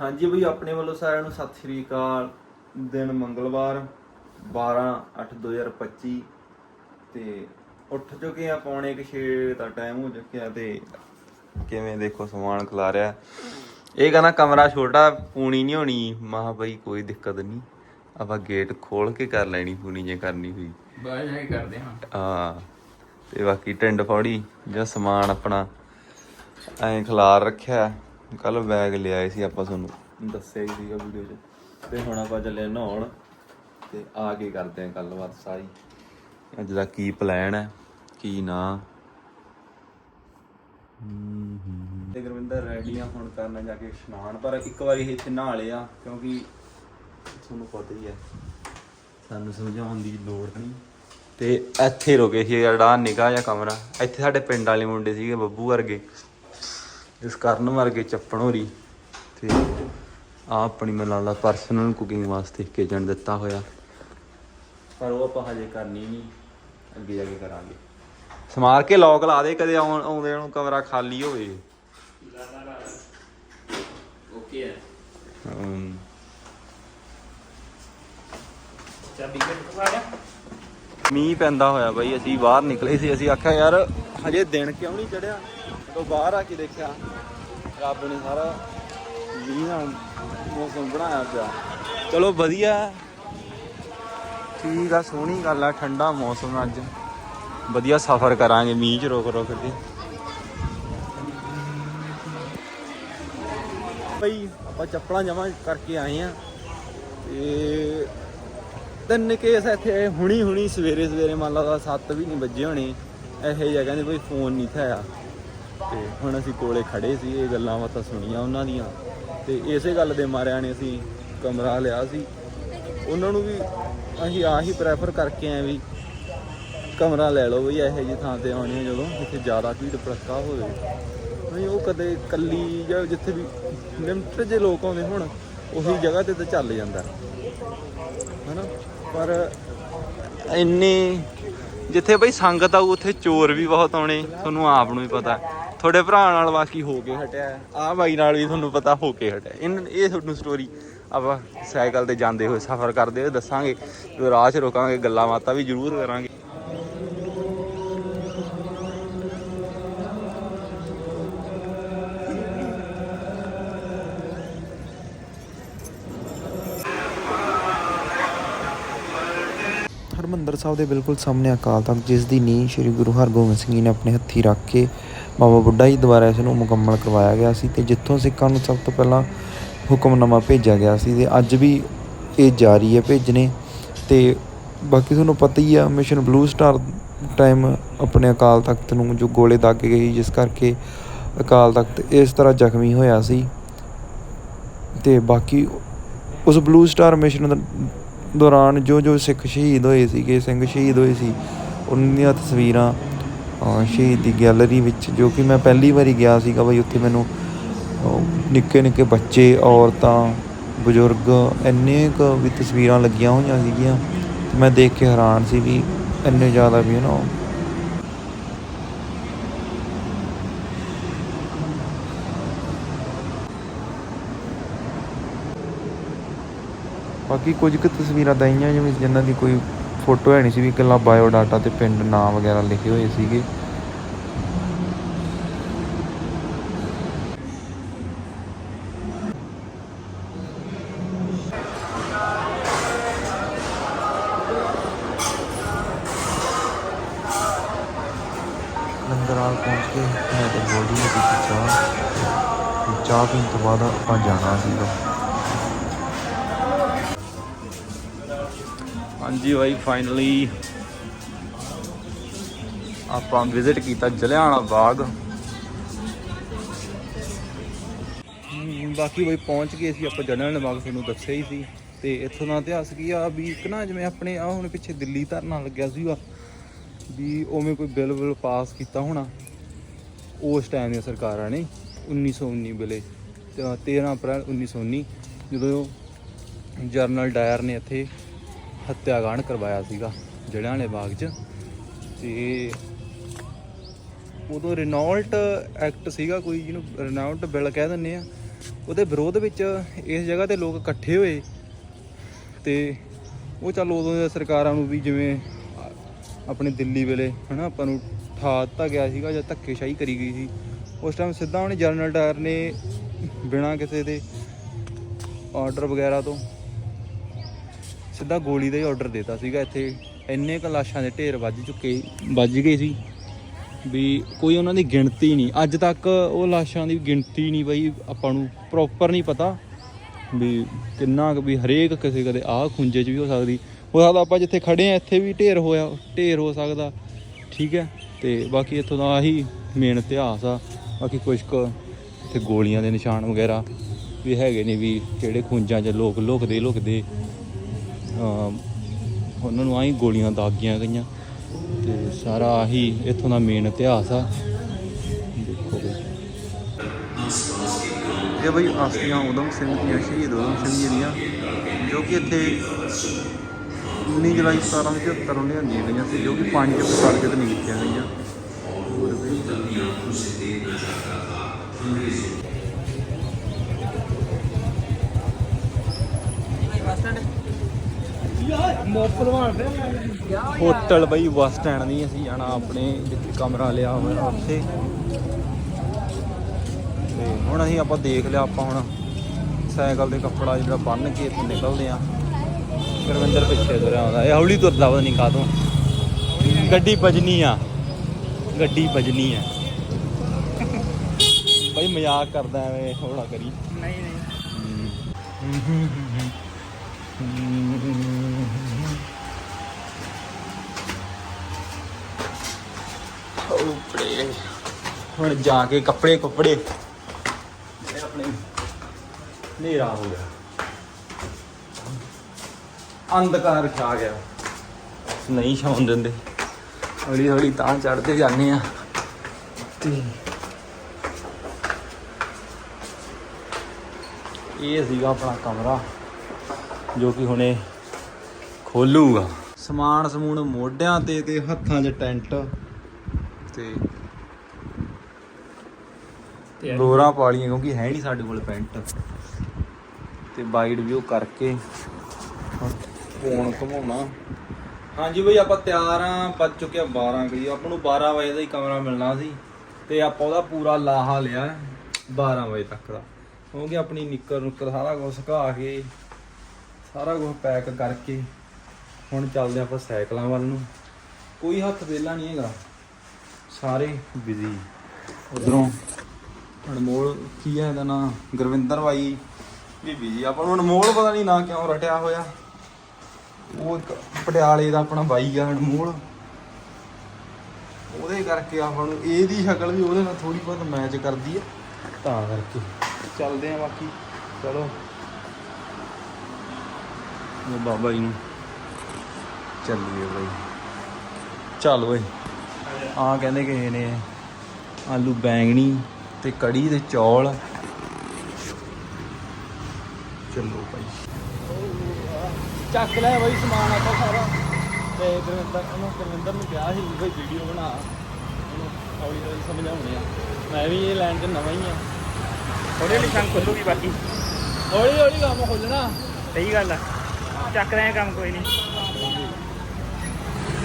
ਹਾਂਜੀ ਬਈ ਆਪਣੇ ਵੱਲੋਂ ਸਾਰਿਆਂ ਨੂੰ ਸਤਿ ਸ਼੍ਰੀ ਅਕਾਲ। ਦਿਨ ਮੰਗਲਵਾਰ 12/8/2025 ਤੇ ਉੱਠ ਚੁੱਕੇ ਆ ਪੌਣੇ 6 ਦਾ ਟਾਈਮ ਹੋ ਚੁੱਕਿਆ ਤੇ ਕਿਵੇਂ ਦੇਖੋ ਸਮਾਨ ਖਿਲਾ ਰਿਹਾ। ਇਹ ਕਹਿੰਦਾ ਕਮਰਾ ਛੋਟਾ ਪੂਣੀ ਨਹੀਂ ਹੋਣੀ। ਮਹਾ ਬਈ ਕੋਈ ਦਿੱਕਤ ਨਹੀਂ। ਆਪਾਂ ਗੇਟ ਖੋਲ ਕੇ ਕਰ ਲੈਣੀ ਪੂਣੀ ਜੇ ਕਰਨੀ ਹੋਈ। ਬਾਹਰ ਜਾ ਕੇ ਕਰਦੇ ਹਾਂ। ਹਾਂ ਤੇ ਬਾਕੀ ਟਿੰਡ ਫੌੜੀ ਜਾਂ ਸਮਾਨ ਆਪਣਾ ਐਂ ਖਿਲਾਰ ਰੱਖਿਆ। ਕੱਲ ਬੈਗ ਲਿਆਏ ਸੀ ਆਪਾਂ ਤੁਹਾਨੂੰ। ਦੱਸਿਆ ਹੀ ਸੀਗਾ ਵੀਡੀਓ 'ਚ। ਤੇ ਹੁਣ ਆਪਾਂ ਚੱਲੇ ਨਹਾਉਣ। ਤੇ ਆ ਕੇ ਕਰਦੇ ਆਂ ਗੱਲਬਾਤ ਸਾਰੀ? ਅੱਜ ਦਾ ਕੀ ਪਲਾਨ ਹੈ? ਕੀ ਨਾ? ਤੇ ਗੁਰਵਿੰਦਰ ਰੈਡੀ ਆ ਹੁਣ ਕਰਨਾ ਜਾ ਕੇ ਇਸ਼ਨਾਨ। ਪਰ ਇੱਕ ਵਾਰੀ ਇੱਥੇ ਨਹਾ ਲਿਆ ਕਿਉਂਕਿ ਤੁਹਾਨੂੰ ਪਤਾ ਹੀ ਹੈ। ਸਾਨੂੰ ਸਮਝਾਉਣ ਦੀ ਲੋੜ ਨਹੀਂ। ਤੇ ਇੱਥੇ ਰੁਕੇ ਸੀ ਜਿਹੜਾ ਨਿਗਾਹ ਜਿਹਾ ਕਮਰਾ। ਇੱਥੇ ਸਾਡੇ ਪਿੰਡ ਵਾਲੇ ਮੁੰਡੇ ਸੀਗੇ ਬੱਬੂ ਵਰਗੇ। ਇਸ ਕਰਨ ਵਰਗੇ ਚੱਪਣ ਹੋਰੀ ਤੇ ਆ ਆਪਣੀ ਮੈਨੂੰ ਲੱਗਦਾ ਪਰਸਨਲ ਕੁਕਿੰਗ ਵਾਸਤੇ ਕਿਚਨ ਦਿੱਤਾ ਹੋਇਆ। ਪਰ ਉਹ ਆਪਾਂ ਹਜੇ ਕਰਨੀ ਨਹੀਂ ਅੱਗੇ ਜਾ ਕੇ ਕਰਾਂਗੇ। ਸਮਾਰ ਕੇ ਲੋਕ ਲਾ ਦੇ ਕਦੇ ਆਉਂਦੇ ਨੂੰ ਕਮਰਾ ਖਾਲੀ ਹੋਵੇ। ਓਕੇ ਹੈ ਚਾਬੀ ਕਿੱਥੇ ਪਾਇਆ ਮੀਂਹ ਪੈਂਦਾ ਹੋਇਆ ਬਾਈ, ਅਸੀਂ ਬਾਹਰ ਨਿਕਲੇ ਸੀ, ਅਸੀਂ ਆਖਿਆ ਯਾਰ ਹਜੇ ਦਿਨ ਕਿਉਂ ਨਹੀਂ ਚੜਿਆ ਜਦੋਂ ਬਾਹਰ ਆ ਕੇ ਦੇਖਿਆ, ਰੱਬ ਨੇ ਸਾਰਾ ਮੀਂਹ ਨਾਲ ਮੌਸਮ ਬਣਾਇਆ ਪਿਆ। ਚਲੋ ਵਧੀਆ। ਠੀਕ ਆ, ਸੋਹਣੀ ਗੱਲ ਆ, ਠੰਡਾ ਮੌਸਮ ਅੱਜ। ਵਧੀਆ ਸਫ਼ਰ ਕਰਾਂਗੇ, ਮੀਂਹ ਚ ਰੁਕ ਰੁਕ ਕੇ। ਬਈ, ਆਪਾਂ ਚੱਪਲਾਂ ਜਮਾ ਕਰਕੇ ਆਏ ਆ ਤੇ ਤਿੰਨ ਕੇਸ ਇੱਥੇ ਹੁਣੀ ਹੁਣੀ ਸਵੇਰੇ ਸਵੇਰੇ ਮੰਨ ਲਾ 7 ਵੀ ਨਹੀਂ ਵੱਜੇ ਹੋਣੇ, ਇਹੋ ਜਿਹਾ ਕਹਿੰਦੇ ਕੋਈ ਫੋਨ ਨਹੀਂ ਥਾਇਆ। ਤੇ ਹੁਣ ਅਸੀਂ ਕੋਲੇ ਖੜੇ ਸੀ, ਇਹ ਗੱਲਾਂ ਬਾਤਾਂ ਸੁਣੀਆਂ ਉਹਨਾਂ ਦੀਆਂ। ਤੇ ਇਸੇ ਗੱਲ ਦੇ ਮਾਰਿਆਂ ਨੇ ਅਸੀਂ ਕਮਰਾ ਲਿਆ ਸੀ। ਉਹਨਾਂ ਨੂੰ ਵੀ ਅਸੀਂ ਆਹੀ ਪ੍ਰੈਫਰ ਕਰਕੇ ਆਏ ਵੀ ਕਮਰਾ ਲੈ ਲਓ ਵੀ ਇਹੋ ਜਿਹੀ ਥਾਂ ਤੇ ਆਉਣੀ ਜਦੋਂ ਜਿੱਥੇ ਜ਼ਿਆਦਾ ਭੀੜ ਭੜੱਕਾ ਹੋਵੇ। ਨਹੀਂ, ਉਹ ਕਦੇ ਕੱਲੀ ਜਾਂ ਜਿੱਥੇ ਵੀ ਲਿਮਟਡ ਜੇ ਲੋਕ ਆਉਂਦੇ ਹੁਣ, ਉਹੀ ਜਗ੍ਹਾ ਤੇ ਤਾਂ ਚੱਲ ਜਾਂਦਾ। ਹਨਾ? ਪਰ ਇੰਨੀ ਜਿੱਥੇ ਬਈ ਸੰਗਤ ਆਊ, ਉੱਥੇ ਚੋਰ ਵੀ ਬਹੁਤ ਆਉਣੇ, ਤੁਹਾਨੂੰ ਆਪ ਨੂੰ ਵੀ ਪਤਾ। ਤੁਹਾਡੇ ਭਰਾ ਨਾਲ ਬਾਕੀ ਹੋ ਕੇ ਹਟਿਆ, ਆਹ ਬਾਈ ਨਾਲ ਵੀ ਤੁਹਾਨੂੰ ਪਤਾ ਹੋ ਕੇ ਹਟਿਆ। ਇਨ- ਇਹ ਤੁਹਾਨੂੰ ਸਟੋਰੀ ਆਪਾਂ ਸਾਈਕਲ ਤੇ ਜਾਂਦੇ ਹੋਏ ਸਫ਼ਰ ਕਰਦੇ ਹੋਏ ਦੱਸਾਂਗੇ, ਰਾਹ 'ਚ ਰੁਕਾਂਗੇ, ਗੱਲਾਂ ਬਾਤਾਂ ਵੀ ਜ਼ਰੂਰ ਕਰਾਂਗੇ। ਸਾਹਿਬ ਦੇ ਬਿਲਕੁਲ ਸਾਹਮਣੇ ਅਕਾਲ ਤਖਤ, ਜਿਸ ਦੀ ਨੀਂਹ ਸ੍ਰੀ ਗੁਰੂ ਹਰਗੋਬਿੰਦ ਸਿੰਘ ਜੀ ਨੇ ਆਪਣੇ ਹੱਥੀ ਰੱਖ ਕੇ ਬਾਬਾ ਬੁੱਢਾ ਜੀ ਦੁਆਰਾ ਇਸ ਨੂੰ ਮੁਕੰਮਲ ਕਰਵਾਇਆ ਗਿਆ ਸੀ ਤੇ ਜਿੱਥੋਂ ਸਿੱਖਾਂ ਨੂੰ ਸਭ ਤੋਂ ਪਹਿਲਾਂ ਹੁਕਮਨਾਮਾ ਭੇਜਿਆ ਗਿਆ ਸੀ ਤੇ ਅੱਜ ਵੀ ਇਹ ਜਾਰੀ ਹੈ ਭੇਜਣੇ। ਤੇ ਬਾਕੀ ਤੁਹਾਨੂੰ ਪਤਾ ਹੀ ਆ ਮਿਸ਼ਨ ਬਲੂ ਸਟਾਰ ਟਾਈਮ ਆਪਣੇ ਅਕਾਲ ਤਖਤ ਨੂੰ ਜੋ ਗੋਲੇ ਦਾਗੇ ਗਏ ਜਿਸ ਕਰਕੇ ਅਕਾਲ ਤਖਤ ਇਸ ਤਰ੍ਹਾਂ ਜ਼ਖਮੀ ਹੋਇਆ ਸੀ। ਤੇ ਬਾਕੀ ਉਸ ਬਲੂ ਸਟਾਰ ਮਿਸ਼ਨ ਦੌਰਾਨ ਜੋ ਜੋ ਸਿੱਖ ਸ਼ਹੀਦ ਹੋਏ ਸੀਗੇ, ਸਿੰਘ ਸ਼ਹੀਦ ਹੋਏ ਸੀ, ਉਹਨਾਂ ਦੀਆਂ ਤਸਵੀਰਾਂ ਸ਼ਹੀਦ ਦੀ ਗੈਲਰੀ ਵਿੱਚ, ਜੋ ਕਿ ਮੈਂ ਪਹਿਲੀ ਵਾਰੀ ਗਿਆ ਸੀਗਾ ਬਈ, ਉੱਥੇ ਮੈਨੂੰ ਨਿੱਕੇ ਨਿੱਕੇ ਬੱਚੇ, ਔਰਤਾਂ, ਬਜ਼ੁਰਗ, ਇੰਨੇ ਕੁ ਵੀ ਤਸਵੀਰਾਂ ਲੱਗੀਆਂ ਹੋਈਆਂ ਸੀਗੀਆਂ ਮੈਂ ਦੇਖ ਕੇ ਹੈਰਾਨ ਸੀ ਵੀ ਇੰਨੇ ਜ਼ਿਆਦਾ ਵੀ ਨਾ ਬਾਕੀ ਕੁਝ ਕੁ ਤਸਵੀਰਾਂ ਦਈਆਂ ਜਿਵੇਂ ਜਿਨ੍ਹਾਂ ਦੀ ਕੋਈ ਫੋਟੋ ਹੈ ਨਹੀਂ ਸੀ ਵੀ ਇਕੱਲਾ ਬਾਇਓ ਡਾਟਾ ਤੇ ਪਿੰਡ ਨਾਂ ਵਗੈਰਾ ਲਿਖੇ ਹੋਏ ਸੀਗੇ। ਹਾਂਜੀ ਬਾਈ ਫਾਈਨਲੀ ਆਪਾਂ ਵਿਜ਼ਿਟ ਕੀਤਾ ਜਲਿਆਂਵਾਲਾ ਬਾਗ। ਬਾਕੀ ਬਈ ਪਹੁੰਚ ਗਏ ਸੀ ਆਪਾਂ ਜਲਿਆਂਵਾਲਾ ਬਾਗ, ਤੁਹਾਨੂੰ ਦੱਸਿਆ ਹੀ ਸੀ। ਤੇ ਇੱਥੋਂ ਦਾ ਇਤਿਹਾਸ ਕੀ ਆ ਵੀ ਇੱਕ ਨਾ ਜਿਵੇਂ ਆਪਣੇ ਆ ਹੁਣ ਪਿੱਛੇ ਦਿੱਲੀ ਧਰਨਾ ਲੱਗਿਆ ਸੀਗਾ, ਵੀ ਉਵੇਂ ਕੋਈ ਬਿੱਲ ਬਿੱਲ ਪਾਸ ਕੀਤਾ ਹੋਣਾ, ਉਸ ਟਾਈਮ ਦੀਆਂ ਸਰਕਾਰਾਂ ਨੇ 1919 ਵੇਲੇ, ਤੇ 13 ਅਪ੍ਰੈਲ 1919 ਜਦੋਂ ਜਰਨਲ ਡਾਇਰ ਨੇ ਇੱਥੇ ਹੱਤਿਆਕਾਂਡ ਕਰਵਾਇਆ ਸੀਗਾ ਜਲਿਆਂਵਾਲੇ ਬਾਗ 'ਚ। ਤੇ ਉਦੋਂ ਰੈਨੋਲਟ ਐਕਟ ਸੀਗਾ ਕੋਈ, ਜਿਹਨੂੰ ਰੈਨੋਲਟ ਬਿੱਲ ਕਹਿ ਦਿੰਦੇ ਆ। ਉਹਦੇ ਵਿਰੋਧ ਵਿੱਚ ਇਸ ਜਗ੍ਹਾ ਤੇ ਲੋਕ ਇਕੱਠੇ ਹੋਏ। ਤੇ ਉਹ ਚੱਲ ਉਦੋਂ ਦੀਆਂ ਸਰਕਾਰਾਂ ਨੂੰ ਵੀ ਜਿਵੇਂ ਆਪਣੇ ਦਿੱਲੀ ਵੇਲੇ, ਹਨਾ, ਆਪਾਂ ਨੂੰ ਠਾ ਦਿੱਤਾ ਗਿਆ ਸੀਗਾ ਜਾਂ ਧੱਕੇਸ਼ਾਹੀ ਕਰੀ ਗਈ ਸੀ। ਉਸ ਟਾਈਮ ਸਿੱਧਾ ਉਹਨੇ ਜਨਰਲ ਡਾਇਰ ਨੇ ਬਿਨਾਂ ਕਿਸੇ ਦੇ ਆਰਡਰ ਵਗੈਰਾ ਤੋਂ ਸਿੱਧਾ ਗੋਲੀ ਦਾ ਹੀ ਆਰਡਰ ਦਿੱਤਾ ਸੀਗਾ ਇੱਥੇ। ਇੰਨੇ ਕੁ ਲਾਸ਼ਾਂ ਦੇ ਢੇਰ ਵੱਜ ਚੁੱਕੇ ਵੱਜ ਗਏ ਸੀ। ਵੀ ਕੋਈ ਉਹਨਾਂ ਦੀ ਗਿਣਤੀ ਨਹੀਂ। ਅੱਜ ਤੱਕ ਉਹ ਲਾਸ਼ਾਂ ਦੀ ਗਿਣਤੀ ਨਹੀਂ ਬਈ, ਆਪਾਂ ਨੂੰ ਪ੍ਰੋਪਰ ਨਹੀਂ ਪਤਾ। ਵੀ ਕਿੰਨਾ ਕੁ, ਵੀ ਹਰੇਕ ਕਿਸੇ ਕਦੇ ਆਹ ਖੁੰਝੇ 'ਚ ਵੀ ਹੋ ਸਕਦੀ। ਹੋ ਸਕਦਾ ਆਪਾਂ ਜਿੱਥੇ ਖੜੇ ਆ ਇੱਥੇ ਵੀ ਢੇਰ ਹੋਇਆ, ਢੇਰ ਹੋ ਸਕਦਾ। ਠੀਕ ਹੈ? ਤੇ ਬਾਕੀ ਇੱਥੋਂ ਦਾ ਆਹੀ ਮੇਨ ਇਤਿਹਾਸ ਆ। ਬਾਕੀ ਕੁਝ ਕੁ ਇੱਥੇ ਗੋਲੀਆਂ ਦੇ ਨਿਸ਼ਾਨ ਵਗੈਰਾ ਵੀ ਹੈਗੇ ਨੇ ਵੀ ਕਿਹੜੇ ਖੁੰਝਾਂ 'ਚ ਲੋਕ ਲੁਕਦੇ ਲੁਕਦੇ ਉਹਨਾਂ ਨੂੰ ਆਹੀ ਗੋਲੀਆਂ ਦਾਗੀਆਂ ਗਈਆਂ ਤੇ ਸਾਰਾ ਆਹੀ ਇੱਥੋਂ ਦਾ ਮੇਨ ਇਤਿਹਾਸ ਆ। ਦੇਖੋ ਇਹ ਬਈ ਆਸਤੀਆਂ ਉਦਮ ਸਿੰਘ ਦੀਆਂ, ਸ਼ਹੀਦ ਉਦਮ ਸਿੰਘ ਜੀ ਦੀਆਂ ਜੋ ਕਿ ਇੱਥੇ 19 ਜੁਲਾਈ 1775 ਨੂੰ ਲਿਆਂਦੀਆਂ ਗਈਆਂ ਸੀ, ਜੋ ਕਿ ਪੰਜ ਪ੍ਰਸਾਰਿਤ ਨਹੀਂ ਕੀਤੀਆਂ ਗਈਆਂ। ਹੋਰ ਵੀ ਹੋਟਲ ਬਈ ਬੱਸ ਸਟੈਂਡ ਨਹੀਂ ਅਸੀਂ ਜਾਣਾ ਆਪਣੇ ਜਿੱਥੇ ਕਮਰਾ ਲਿਆ ਹੋਇਆ ਉੱਥੇ। ਤੇ ਹੁਣ ਅਸੀਂ ਆਪਾਂ ਦੇਖ ਲਿਆ ਆਪਾਂ ਹੁਣ ਸਾਈਕਲ ਦੇ ਕੱਪੜਾ ਜਿਹੜਾ ਬੰਨ ਕੇ ਇੱਥੋਂ ਨਿਕਲਦੇ ਆ ਗੁਰਵਿੰਦਰ ਪਿੱਛੇ ਤੁਰਿਆ ਆਉਂਦਾ ਇਹ ਹੌਲੀ ਤੁਰਦਾ ਪਤਾ ਨਹੀਂ ਕਾਹਤੋਂ। ਗੱਡੀ ਵੱਜਣੀ ਆ ਗੱਡੀ ਵੱਜਣੀ ਆ। ਬਈ ਮਜ਼ਾਕ ਕਰਦਾ ਐਵੇਂ ਹੌਲਾ ਕਰੀ। ਨਹੀਂ ਨਹੀਂ ਕੱਪੜੇ ਹੁਣ ਜਾ ਕੇ ਕੱਪੜੇ ਕੱਪੜੇ। ਇਹ ਆਪਣੇ ਹਨੇਰਾ ਹੋ ਗਿਆ। ਅੰਧਕਾਰ ਛਾ ਗਿਆ। ਨਹੀਂ ਛਾਉਣ ਦਿੰਦੇ। ਹੌਲੀ ਹੌਲੀ ਤਾਂ ਚੜਦੇ ਜਾਂਦੇ ਆ। ਤੇ ਇਹ ਸੀਗਾ ਆਪਣਾ ਕਮਰਾ ਜੋ ਕਿ ਹੁਣੇ ਖੋਲੂਗਾ। ਸਮਾਨ ਸਮੂਨ ਮੋਢਿਆਂ ਤੇ ਤੇ ਹੱਥਾਂ 'ਚ ਟੈਂਟ। ਤੇ ਤੇ ਲੋਰਾ ਪਾ ਲਈਆਂ ਕਿਉਂਕਿ ਹੈ ਨਹੀਂ ਸਾਡੇ ਕੋਲ ਪੈਂਟ। ਤੇ ਵਾਈਡ ਵਿਊ ਕਰਕੇ ਫੋਨ ਘਮਾਉਣਾ। ਹਾਂਜੀ ਬਈ ਆਪਾਂ ਤਿਆਰ ਆ ਵੱਜ ਚੁੱਕਿਆ 12 ਕਰੀ ਆਪਾਂ ਨੂੰ 12 ਵਜੇ ਦਾ ਹੀ ਕਮਰਾ ਮਿਲਣਾ ਸੀ। ਤੇ ਆਪਾਂ ਉਹਦਾ ਪੂਰਾ ਲਾਹਾ ਲਿਆ 12 ਵਜੇ ਤੱਕ ਦਾ। ਕਿਉਂਕਿ ਆਪਣੀ ਨਿੱਕਰ ਨੁੱਕਰ ਸਾਰਾ ਕੁਝ ਸੁਕਾ ਕੇ ਸਾਰਾ ਕੁਝ ਪੈਕ ਕਰਕੇ ਹੁਣ ਚੱਲਦੇ ਆਪਾਂ ਸਾਈਕਲਾਂ ਵੱਲ ਨੂੰ। ਕੋਈ ਹੱਥ ਵਿਹਲਾ ਨਹੀਂ ਹੈਗਾ। ਸਾਰੇ ਬਿਜ਼ੀ ਉਧਰੋਂ ਅਨਮੋਲ ਕੀ ਹੈ ਇਹਦਾ ਨਾਂ? ਗੁਰਵਿੰਦਰ ਬਾਈ। ਵੀ ਬਿਜ਼ੀ ਆਪਾਂ ਨੂੰ ਅਨਮੋਲ ਪਤਾ ਨਹੀਂ ਨਾਂ ਕਿਉਂ ਰਟਿਆ ਹੋਇਆ। ਉਹ ਇੱਕ ਪਟਿਆਲੇ ਦਾ ਆਪਣਾ ਬਾਈ ਆ, ਅਨਮੋਲ। ਉਹਦੇ ਕਰਕੇ ਆਪਾਂ ਨੂੰ ਇਹਦੀ ਸ਼ਕਲ ਵੀ ਉਹਦੇ ਨਾਲ ਥੋੜੀ ਬਹੁਤ ਮੈਚ ਕਰਦੀ ਹੈ ਤਾਂ ਕਰਕੇ ਚੱਲਦੇ ਆ ਬਾਕੀ। ਚਲੋ। ਉਹ ਬਾਬਾ ਜੀ ਨੂੰ ਚੱਲੀਏ ਬਾਈ। ਚੱਲ ਓਏ। ਆ ਕਹਿੰਦੇ ਕਿਸੇ ਨੇ ਆਲੂ ਬੈਂਗਣੀ। ਤੇ ਕੜੀ ਤੇ ਚੌਲ। ਚੱਲੋ ਭਾਈ। ਚੱਕ ਲੈ ਬਾਈ ਸਮਾਨ ਆਪਾਂ ਸਾਰਾ। ਤੇ ਗੁਰਵਿੰਦਰ ਉਹਨੂੰ ਗੁਰਵਿੰਦਰ ਨੂੰ ਕਿਹਾ ਸੀ ਬਈ ਵੀਡੀਓ ਬਣਾ। ਉਹਨੂੰ ਹੌਲੀ ਹੌਲੀ ਸਮਝਾਉਣੇ ਆ। ਮੈਂ ਵੀ ਇਹ ਲਾਈਨ 'ਚ ਨਵਾਂ ਹੀ ਆ। ਥੋੜੇ ਲਈ ਸੰਗ ਖੁੱਲੂਗੀ ਬਾਕੀ। ਹੌਲੀ ਹੌਲੀ ਕੰਮ ਖੋਲਣਾ। ਸਹੀ ਗੱਲ ਆ। ਚੱਕ ਰਹੇ ਆ ਕੰਮ ਕੋਈ ਨਹੀਂ।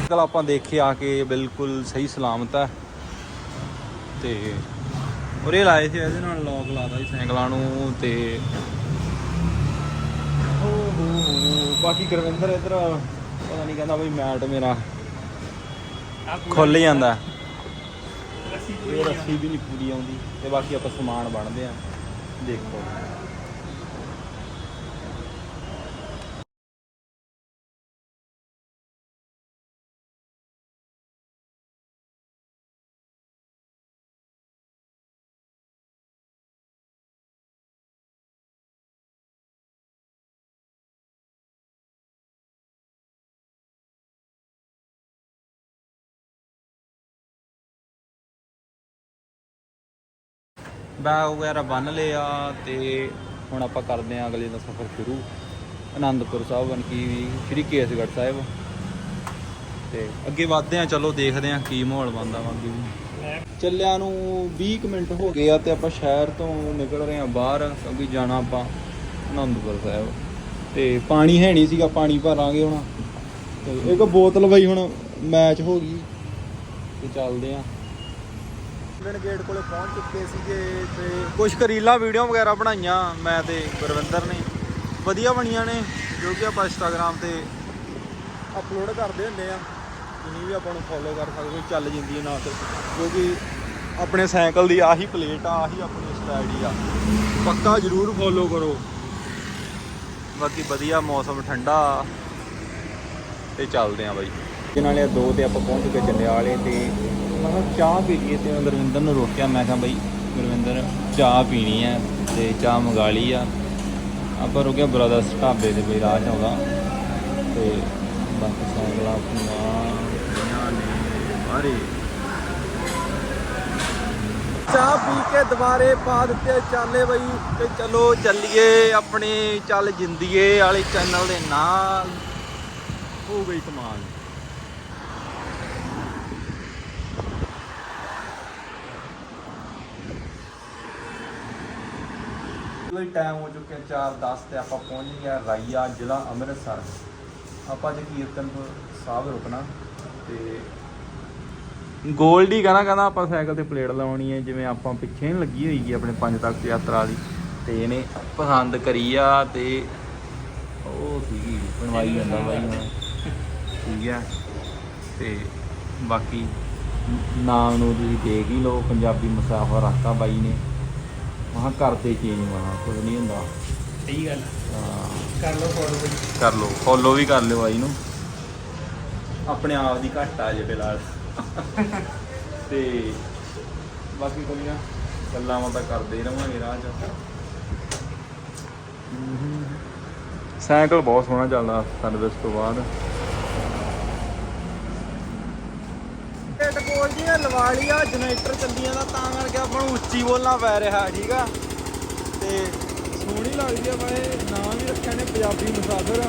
ਕੱਲ ਆਪਾਂ ਦੇਖੇ ਆ ਕੇ ਬਿਲਕੁਲ ਸਹੀ ਸਲਾਮਤ ਹੈ ਤੇ ਉਰੇ ਲਾਏ ਸੀ ਇਹਦੇ ਨਾਲ ਲੋਕ ਲਾਦਾ ਸੀ ਸਾਈਕਲਾਂ। ਨੂੰ ਤੇ ਹੋ ਹੋ ਹੋ ਬਾਕੀ ਗੁਰਵਿੰਦਰ ਇੱਧਰ ਪਤਾ ਨਹੀਂ ਕਹਿੰਦਾ ਬਈ ਮੈਟ ਮੇਰਾ ਖੁੱਲ ਜਾਂਦਾ। ਰੱਸੀ ਵੀ ਨਹੀਂ ਪੂਰੀ ਆਉਂਦੀ ਤੇ ਬਾਕੀ ਆਪਾਂ ਸਮਾਨ ਬਣਦੇ ਆ। ਦੇਖੋ। ਬੈਗ ਵਗੈਰਾ ਬੰਨ ਲਿਆ ਤੇ ਹੁਣ ਆਪਾਂ ਕਰਦੇ ਹਾਂ ਅਗਲੇ ਦਾ ਸਫ਼ਰ ਸ਼ੁਰੂ। ਆਨੰਦਪੁਰ ਸਾਹਿਬ ਬਣ ਕੀ ਸ਼੍ਰੀ ਕੇਸਗੜ੍ਹ ਸਾਹਿਬ। ਤੇ ਅੱਗੇ ਵਧਦੇ ਆਂ ਚਲੋ ਦੇਖਦੇ ਆਂ ਕੀ ਮਾਹੌਲ ਬਣਦਾ ਵਾ ਚੱਲਿਆਂ ਨੂੰ 20 ਕੁ ਮਿੰਟ ਹੋ ਗਏ ਆ ਤੇ ਆਪਾਂ ਸ਼ਹਿਰ ਤੋਂ ਨਿਕਲ ਰਹੇ ਆ ਬਾਹਰ, ਕਿਉਂਕਿ ਜਾਣਾ ਆਪਾਂ ਆਨੰਦਪੁਰ ਸਾਹਿਬ। ਤੇ ਪਾਣੀ ਹੈ ਨਹੀਂ ਸੀਗਾ, ਪਾਣੀ ਭਰਾਂਗੇ ਹੁਣ। ਤੇ ਇੱਕ ਬੋਤਲ ਬਈ ਹੁਣ ਮੈਚ ਹੋ ਗਈ। ਤੇ ਚੱਲਦੇ ਆ ਬਿਨ ਗੇਟ ਕੋਲੇ ਪਹੁੰਚ ਚੁੱਕੇ ਸੀਗੇ ਤੇ ਕੁਝ ਕਰੀਲਾ ਵੀਡੀਓ ਵਗੈਰਾ ਬਣਾਈਆਂ ਮੈਂ ਤੇ ਗੁਰਵਿੰਦਰ ਨੇ। ਵਧੀਆ ਬਣੀਆਂ ਨੇ, ਜੋ ਕਿ ਆਪਾਂ ਇੰਸਟਾਗ੍ਰam ਤੇ ਅਪਲੋਡ ਕਰਦੇ ਹੁੰਦੇ ਆ। ਤੁਸੀਂ ਵੀ ਆਪਾਂ ਨੂੰ ਫੋਲੋ ਕਰ ਸਕਦੇ ਹੋ ਚੱਲ ਜਿੰਦੀ ਨਾਲ। ਤੇ ਕਿਉਂਕਿ ਆਪਣੇ ਸਾਈਕਲ ਦੀ ਆਹੀ ਪਲੇਟ ਆ, ਆਹੀ ਆਪਣੀ ਸਟਾਈਡੀ ਆ। ਪੱਕਾ ਜਰੂਰ ਫੋਲੋ ਕਰੋ। ਬਾਕੀ ਵਧੀਆ ਮੌਸਮ ਠੰਡਾ ਤੇ ਚੱਲਦੇ ਆ ਬਾਈ। ਇਹ ਨੇ ਦੋ ਤੇ ਆਪਾਂ ਪਹੁੰਚ ਗਏ ਜੰਡਿਆਲੇ ਤੇ ਮੈਂ ਕਿਹਾ ਚਾਹ ਪੀ ਲਈਏ ਤੇ ਮੈਂ ਗੁਰਵਿੰਦਰ ਨੂੰ ਰੋਕਿਆ। ਮੈਂ ਕਿਹਾ, ਬਾਈ, ਗੁਰਵਿੰਦਰ, ਚਾਹ ਪੀਣੀ ਹੈ ਤੇ ਚਾਹ ਮੰਗਾ ਲਈ ਆ। ਆਪਾਂ ਰੁਕਿਆ ਬ੍ਰਦਰਸ ਢਾਬੇ ਦੇ ਬਈ ਰਾਹ ਚ ਤੇ ਬਾਕੀ ਸਾਈਕਲਾਂ ਆਪਣੀਆਂ ਗਈਆਂ ਚਾਹ ਪੀ ਕੇ ਦੁਬਾਰੇ ਪਾ ਦਿੱਤੇ ਚਾਲੇ ਬਈ, ਤੇ ਚਲੋ ਚੱਲੀਏ ਆਪਣੇ ਚੱਲ ਜਿੰਦੀਏ ਵਾਲੇ ਚੈਨਲ ਦੇ ਨਾਲ। ਹੋ ਗਈ ਕਮਾਲ। ਕੋਈ ਟਾਈਮ ਹੋ ਚੁੱਕਿਆ 4:10 ਤੇ ਆਪਾਂ ਪਹੁੰਚ ਗਏ ਰਾਈਆ ਜ਼ਿਲ੍ਹਾ ਅੰਮ੍ਰਿਤਸਰ। ਆਪਾਂ ਅੱਜ ਕੀਰਤਨਪੁਰ ਸਾਹਿਬ ਰੁਕਣਾ ਤੇ ਗੋਲਡੀ ਕਹਿੰਦਾ ਕਹਿੰਦਾ ਆਪਾਂ ਸਾਈਕਲ ਤੇ ਪਲੇਟ ਲਾਉਣੀ ਹੈ, ਜਿਵੇਂ ਆਪਾਂ ਪਿੱਛੇ ਨਹੀਂ ਲੱਗੀ ਹੋਈ ਆਪਣੇ ਪੰਜ ਤੱਕ ਯਾਤਰਾ ਵਾਲੀ ਤੇ ਇਹਨੇ ਪਸੰਦ ਕਰੀ ਆ ਤੇ ਉਹ ਸੀਗੀ ਬਣਵਾਈ ਜਾਂਦਾ ਬਾਈ ਹੁਣ। ਠੀਕ ਹੈ ਤੇ ਬਾਕੀ ਨਾਮ ਨੂੰ ਤੁਸੀਂ ਦੇਖ ਹੀ ਲਓ, ਪੰਜਾਬੀ ਮੁਸਾਫਰ ਰੱਖਤਾ ਬਾਈ ਨੇ। ਮਹਾ ਕਰਦੇ ਚੇਂਜ ਮਹਾ ਕੁਝ ਨਹੀਂ ਹੁੰਦਾ। ਸਹੀ ਗੱਲ ਹਾਂ, ਕਰ ਲਓ ਫੋਲੋ ਬਈ ਕਰ ਲਓ ਫੋਲੋ ਵੀ ਕਰ ਲਿਓ ਬਾਈ ਨੂੰ। ਆਪਣੇ ਆਪ ਦੀ ਘੱਟ ਆ ਜੇ ਫਿਲਹਾਲ। ਤੇ ਬਾਕੀ ਕੋਈ ਨਾ ਗੱਲਾਂ ਬਾਤਾਂ ਕਰਦੇ ਰਵਾਂਗੇ ਰਾਹ 'ਚ। ਸਾਈਕਲ ਬਹੁਤ ਸੋਹਣਾ ਚੱਲਦਾ ਸਰਵਿਸ ਤੋਂ ਬਾਅਦ ਟਕੋਲ ਜੀ ਨੇ ਲਵਾ ਲਿਆ ਜਨਰੇਟਰ ਚੱਲੀਆਂ ਦਾ, ਤਾਂ ਕਰਕੇ ਆਪਾਂ ਨੂੰ ਉੱਚੀ ਬੋਲਣਾ ਪੈ ਰਿਹਾ, ਠੀਕ ਆ? ਤੇ ਸੋਹਣੀ ਲੱਗਦੀ ਆ ਬਾਏ ਨਾਮ ਵੀ ਰੱਖਿਆ ਨੇ, ਪੰਜਾਬੀ ਮੁਸਾਫਰ।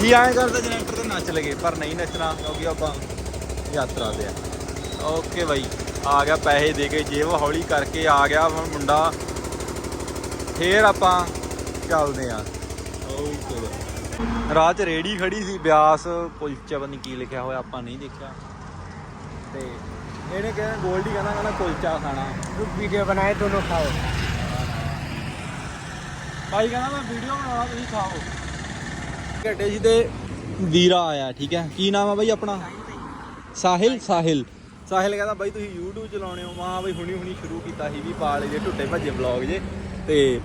ਜੀ ਐਂ ਕਰਦਾ ਜਨਰੇਟਰ ਤੇ ਨੱਚ ਲਗੇ ਪਰ ਨਹੀਂ ਨੱਚਣਾ, ਕਿਉਂਕਿ ਆਪਾਂ ਯਾਤਰਾ ਤੇ ਆ। ਓਕੇ ਬਾਈ, ਆ ਗਿਆ ਪੈਸੇ ਦੇ ਕੇ ਜੇਬ ਹੌਲੀ ਕਰਕੇ ਆ ਗਿਆ ਹੁਣ ਮੁੰਡਾ, ਫੇਰ ਆਪਾਂ ਚੱਲਦੇ ਆ। Okay bye. ਰਾਹ 'ਚ ਰੇੜੀ ਖੜੀ ਸੀ, ਬਿਆਸ ਕੁਲਚਾ ਪਤਾ ਨਹੀਂ ਕੀ ਲਿਖਿਆ ਹੋਇਆ, ਆਪਾਂ ਨਹੀਂ ਦੇਖਿਆ। ਤੇ ਇਹਨੇ ਕਹਿੰਦਾ ਗੋਲਡੀ ਕਹਿੰਦਾ ਕਹਿੰਦਾ ਕੁਲਚਾ ਖਾਣਾ। ਵੀਡੀਓ ਬਣਾਏ ਦੋਨੋਂ ਖਾਓ। ਭਾਈ ਕਹਿੰਦਾ, ਮੈਂ ਵੀਡੀਓ ਬਣਾਉਣਾ ਤੁਸੀਂ ਖਾਓ। ਘਟੇ ਜੀ ਤੇ ਵੀਰਾ ਆਇਆ, ਠੀਕ ਹੈ। ਕੀ ਨਾਮ ਆ ਬਾਈ ਆਪਣਾ? ਸਾਹਿਲ ਸਾਹਿਲ। ਸਾਹਿਲ ਕਹਿੰਦਾ, ਬਾਈ ਤੁਸੀਂ YouTube ਚਲਾਉਣੇ ਹੋ। ਮਾਂ ਬਈ ਹੁਣੀ ਹੁਣੀ ਸ਼ੁਰੂ ਕੀਤਾ ਸੀ ਵੀ ਪਾਲੇ ਜੇ ਟੁੱਟੇ ਭੱਜੇ ਵਲੌਗ ਜੇ। ਤੇ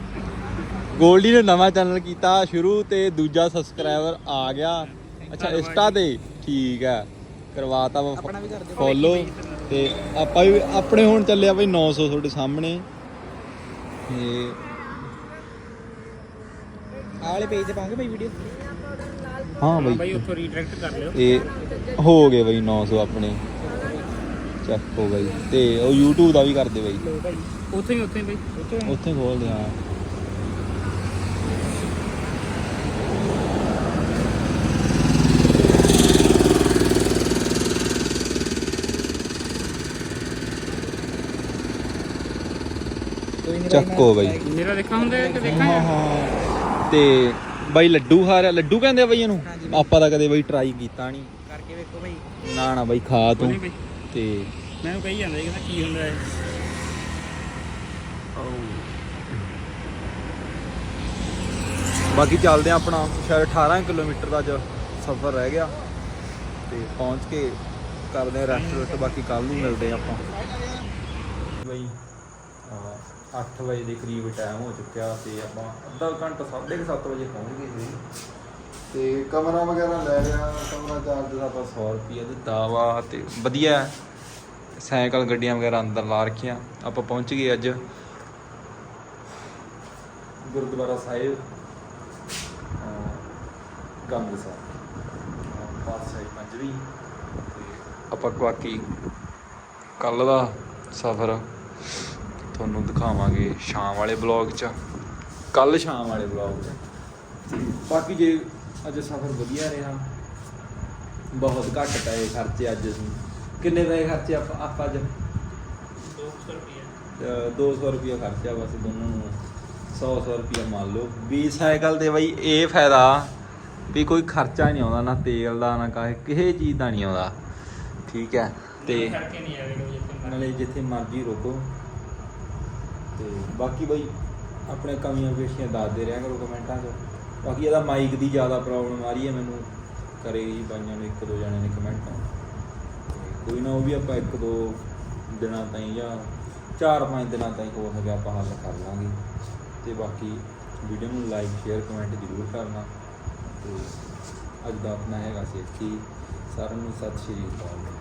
ਗੋਲਡੀ ਨੇ ਨਵਾਂ ਚੈਨਲ ਕੀਤਾ ਸ਼ੁਰੂ ਤੇ ਦੂਜਾ ਸਬਸਕ੍ਰਾਈਬਰ ਆ ਗਿਆ। ਅੱਛਾ, ਇੰਸਟਾ ਤੇ। ਠੀਕ ਹੈ। ਕਰਵਾਤਾ ਫੋਲੋ ਤੇ ਆਪਾਂ ਵੀ ਆਪਣੇ ਹੁਣ ਚੱਲਿਆ ਬਈ 900 ਤੁਹਾਡੇ ਸਾਹਮਣੇ। ਤੇ ਆਲੇ ਪੇਜ ਤੇ ਪਾਉਂਗੇ ਬਈ ਵੀਡੀਓ ਹਾਂ ਬਈ। ਬਈ ਉੱਥੋਂ ਰੀਡਾਇਰੈਕਟ ਕਰ ਲਿਓ। ਇਹ ਹੋ ਗਏ ਬਈ 900 ਆਪਣੇ। ਚੈੱਕ ਹੋ ਗਈ। ਤੇ ਉਹ YouTube ਦਾ ਵੀ ਕਰਦੇ ਬਈ। ਉੱਥੇ ਹੀ ਉੱਥੇ ਹੀ ਬਈ। ਉੱਥੇ ਖੋਲਦੇ ਹਾਂ ਚੱਕੋ ਬਈ। ਮੇਰਾ ਦੇਖਾ ਹੁੰਦਾ ਹੈ ਕਿ ਦੇਖਾਂ ਹਾਂ ਹਾਂ। ਤੇ ਬਾਈ ਲੱਡੂ ਖਾ ਰਿਹਾ ਲੱਡੂ ਕਹਿੰਦੇ ਆ ਬਈ ਇਹਨੂੰ? ਆਪਾਂ ਤਾਂ ਕਦੇ ਬਈ ਟਰਾਈ ਕੀਤਾ ਨਹੀਂ ਕਰਕੇ ਵੇਖੋ ਬਈ। ਨਾ ਨਾ ਬਈ ਖਾ ਤੂੰ। ਤੇ ਮੈਨੂੰ ਕਹੀ ਜਾਂਦਾ ਕਹਿੰਦਾ ਕੀ ਹੁੰਦਾ ਹੈ ਬਾਕੀ ਚੱਲਦੇ ਆ ਆਪਣਾ ਸ਼ਾਇਦ 18 ਕਿਲੋਮੀਟਰ ਦਾ ਅੱਜ ਸਫ਼ਰ ਰਹਿ ਗਿਆ। ਤੇ ਪਹੁੰਚ ਕੇ ਕਰਦੇ ਆ ਰੈਸਟੋਰੈਂਟ ਬਾਕੀ ਕੱਲ ਨੂੰ ਮਿਲਦੇ ਆ ਆਪਾਂ। ਬਈ। 8 ਵਜੇ ਦੇ ਕਰੀਬ ਟਾਈਮ ਹੋ ਚੁੱਕਿਆ ਤੇ ਆਪਾਂ ਅੱਧਾ ਘੰਟਾ 7:30 ਵਜੇ ਪਹੁੰਚ ਗਏ ਸੀ। ਤੇ ਕਮਰਾ ਵਗੈਰਾ ਲੈ ਲਿਆ, ਕਮਰਾ ਚਾਰਜ ਦਾ ਆਪਾਂ 100 ਰੁਪਏ ਦਿੱਤਾ ਵਾ ਤੇ ਵਧੀਆ ਸਾਈਕਲ, ਗੱਡੀਆਂ ਵਗੈਰਾ ਅੰਦਰ ਲਾ ਰੱਖੀਆਂ, ਆਪਾਂ ਪਹੁੰਚ ਗਏ ਅੱਜ। ਗੁਰਦੁਆਰਾ ਸਾਹਿਬ ਗੰਗ ਸਾਹਿਬ। ਪਾਤਸ਼ਾਹੀ ਪੰਜਵੀਂ ਤੇ ਆਪਾਂ ਬਾਕੀ ਕੱਲ ਦਾ ਸਫ਼ਰ। ਤੁਹਾਨੂੰ ਦਿਖਾਵਾਂਗੇ ਸ਼ਾਮ ਵਾਲੇ ਬਲੌਗ 'ਚ। ਕੱਲ ਸ਼ਾਮ ਵਾਲੇ ਬਲੌਗ 'ਚ। ਬਾਕੀ ਜੇ ਅੱਜ ਸਫ਼ਰ ਵਧੀਆ ਰਿਹਾ ਬਹੁਤ ਘੱਟ ਪਏ ਖਰਚੇ ਅੱਜ ਅਸੀਂ। ਕਿੰਨੇ ਪੈਸੇ ਖਰਚੇ ਆਪਾਂ ਆਪਾਂ ਅੱਜ? 200 ਰੁਪਏ। ਅਹ 200 ਰੁਪਿਆ ਖਰਚਾ ਬਸ ਦੋਨਾਂ ਨੂੰ। 100 100 ਰੁਪਿਆ ਮੰਨ ਲਓ। ਵੀ ਸਾਈਕਲ ਤੇ ਬਈ ਇਹ ਫਾਇਦਾ ਵੀ ਕੋਈ ਖਰਚਾ ਨਹੀਂ ਆਉਂਦਾ ਨਾ ਤੇਲ ਦਾ ਨਾ ਕਾਹੇ ਕਿਸੇ ਚੀਜ਼ ਦਾ ਨਹੀਂ ਆਉਂਦਾ। ਠੀਕ ਹੈ ਤੇ ਨਾਲੇ ਜਿੱਥੇ ਮਰਜ਼ੀ ਰੋਕੋ। ਤੇ ਬਾਕੀ ਬਈ ਆਪਣੇ ਕਮੀਆਂ ਪੇਸ਼ੀਆਂ ਦੱਸਦੇ ਰਿਹਾ ਕਰੋ ਕਮੈਂਟਾਂ 'ਚ। ਬਾਕੀ ਇਹਦਾ ਮਾਈਕ ਦੀ ਜ਼ਿਆਦਾ ਪ੍ਰੋਬਲਮ ਆ ਰਹੀ ਹੈ, ਮੈਨੂੰ ਕਰੇ ਜੀ ਬਾਈਆਂ ਨੇ ਇੱਕ ਦੋ ਜਣੇ ਨੇ ਕਮੈਂਟ। ਕੋਈ ਨਾ ਉਹ ਵੀ ਆਪਾਂ ਇੱਕ ਦੋ ਦਿਨਾਂ ਤਾਈਂ ਜਾਂ ਚਾਰ ਪੰਜ ਦਿਨਾਂ ਤਾਈਂ ਹੋ ਸਕਿਆ ਆਪਾਂ ਹੱਲ ਕਰ ਲਾਂਗੇ। ਤੇ ਬਾਕੀ ਵੀਡੀਓ ਨੂੰ ਲਾਈਕ ਸ਼ੇਅਰ ਕਮੈਂਟ ਜ਼ਰੂਰ ਕਰਨਾ। ਤੇ ਅੱਜ ਦਾ ਆਪਣਾ ਹੈਗਾ ਸੀ ਇੱਥੇ ਹੀ। ਸਾਰਿਆਂ ਨੂੰ ਸਤਿ ਸ਼੍ਰੀ ਅਕਾਲ।